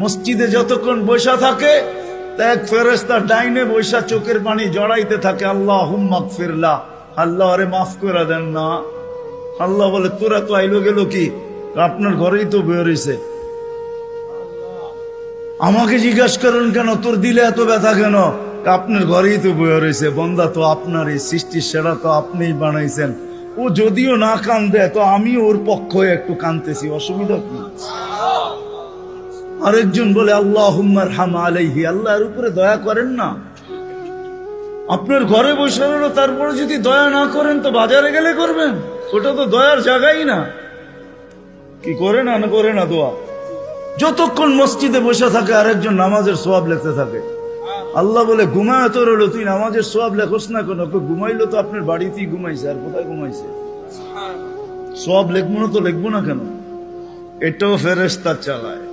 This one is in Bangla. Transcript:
মসজিদে যতক্ষণ বৈশা থাকে, এক ফেরেস্তা ডাইনে বৈশা চোখের পানি জড়াইতে থাকে আল্লাহ হুম্মাক ফিরলা আল্লাহ আরে মাফ করে দেন না। আল্লাহ বলে, তোরা তো আইলো গেল কি? আপনার ঘরেই তো বেরোইছে আমাকে জিজ্ঞাসা করেন কেন, তোর দিলে এত ব্যথা কেন? আপনার ঘরেই তো বয়ে রয়েছে বন্দা তো আপনার এই সৃষ্টির সেরা তো আপনিই বানাইছেন। ও যদিও না কান্দে, তো আমি ওর পক্ষ একটু কানতেছি, অসুবিধা কি? আরেকজন বলে আল্লাহ হুম্মার হাম আলাইহি। আল্লাহর উপরে দয়া করেন না। আপনার ঘরে বসে রইল, তারপরে যদি দয়া না করেন, তো বাজারে গেলে করবেন? ওটা তো দয়ার জায়গাই না। কি করে না না করে না দোয়া? যতক্ষণ মসজিদে বসে থাকে, আরেকজন নামাজের সোয়াব লেখতে থাকে। আল্লাহ বলে, ঘুমায় তো রইল, তুই নামাজের সোয়াব লেখোস না কেন? ঘুমাইলো তো আপনার বাড়িতেই ঘুমাইছে, আর কোথায় ঘুমাইছে? সোয়াব লিখব না তো লিখব না কেন? এটাও ফেরেস্তা চালায়।